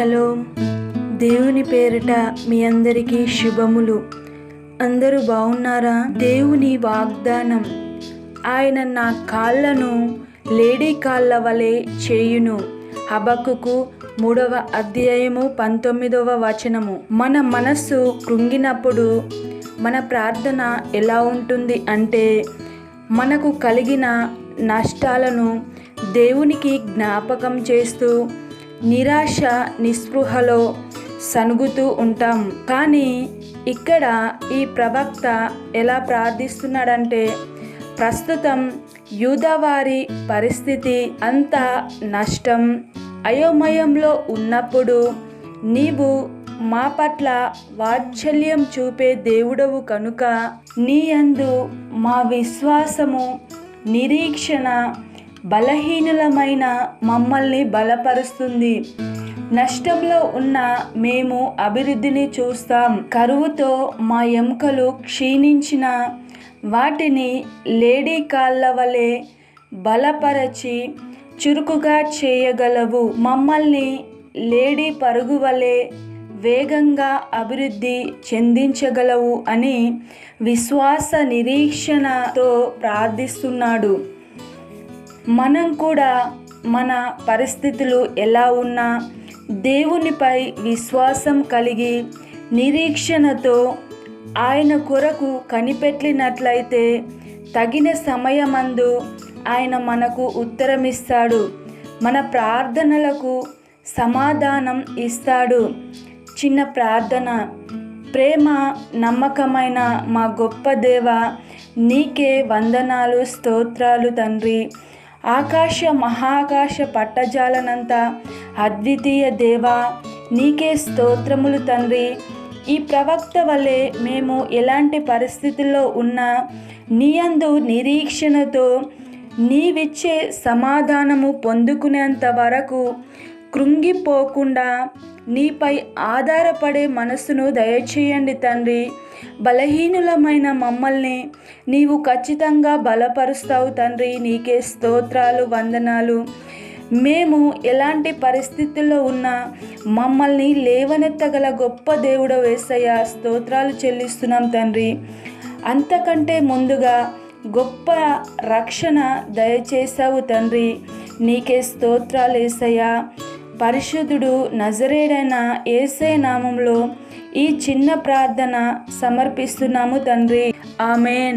Shalom దేవుని పేరిట మీ అందరికీ శుభములు. అందరూ బాగున్నారా? దేవుని వాగ్దానం. ఆయన నా కాళ్ళను లేడీ కాళ్ళ వలె చేయును. హబక్కుకు మూడవ అధ్యాయము పంతొమ్మిదవ వచనము. మన మనస్సు కృంగినప్పుడు మన ప్రార్థన ఎలా ఉంటుంది అంటే మనకు కలిగిన నష్టాలను దేవునికి జ్ఞాపకం చేస్తూ నిరాశ నిస్పృహలో సనుగుతూ ఉంటాం. కానీ ఇక్కడ ఈ ప్రవక్త ఎలా ప్రార్థిస్తున్నాడంటే ప్రస్తుతం యూదవారి పరిస్థితి అంత నష్టం. అయోమయంలో ఉన్నప్పుడు నీవు మా పట్ల వాత్సల్యం చూపే దేవుడవు కనుక నీ అందు మా విశ్వాసము నిరీక్షణ బలహీనులమైన మమ్మల్ని బలపరుస్తుంది. నష్టంలో ఉన్న మేము అభివృద్ధిని చూస్తాం. కరువుతో మా ఎముకలు క్షీణించిన వాటిని లేడీ కాళ్ళ వలె బలపరచి చురుకుగా చేయగలవు. మమ్మల్ని లేడీ పరుగు వలె వేగంగా అభివృద్ధి చెందించగలవు అని విశ్వాస నిరీక్షణతో ప్రార్థిస్తున్నాడు. మనం కూడా మన పరిస్థితులు ఎలా ఉన్నా దేవునిపై విశ్వాసం కలిగి నిరీక్షణతో ఆయన కొరకు కనిపెట్టినట్లయితే తగిన సమయమందు ఆయన మనకు ఉత్తరమిస్తాడు. మన ప్రార్థనలకు సమాధానం ఇస్తాడు. చిన్న ప్రార్థన. ప్రేమ నమ్మకమైన మా గొప్ప దేవ నీకే వందనాలు స్తోత్రాలు తండ్రి. ఆకాశ మహాకాశ పట్టజాలనంత అద్వితీయ దేవా నీకే స్తోత్రములు తండ్రి. ఈ ప్రవక్త వలె మేము ఎలాంటి పరిస్థితుల్లో ఉన్నా నీయందు నిరీక్షణతో నీవిచ్చే సమాధానము పొందుకునేంత వరకు కృంగిపోకుండా నీపై ఆధారపడే మనసును దయచేయండి తండ్రి. బలహీనులమైన మమ్మల్ని నీవు ఖచ్చితంగా బలపరుస్తావు తండ్రి. నీకే స్తోత్రాలు వందనాలు. మేము ఎలాంటి పరిస్థితుల్లో ఉన్నా మమ్మల్ని లేవనెత్తగల గొప్ప దేవుడు వేసయ్య స్తోత్రాలు చెల్లిస్తున్నాం తండ్రి. అంతకంటే ముందుగా గొప్ప రక్షణ దయచేసావు తండ్రి. నీకే స్తోత్రాలు వేసయ్యా పరిశుద్ధుడు నజరేడైన ఏసే నామంలో ఈ చిన్న ప్రార్థన సమర్పిస్తున్నాము తండ్రి. ఆమెన్.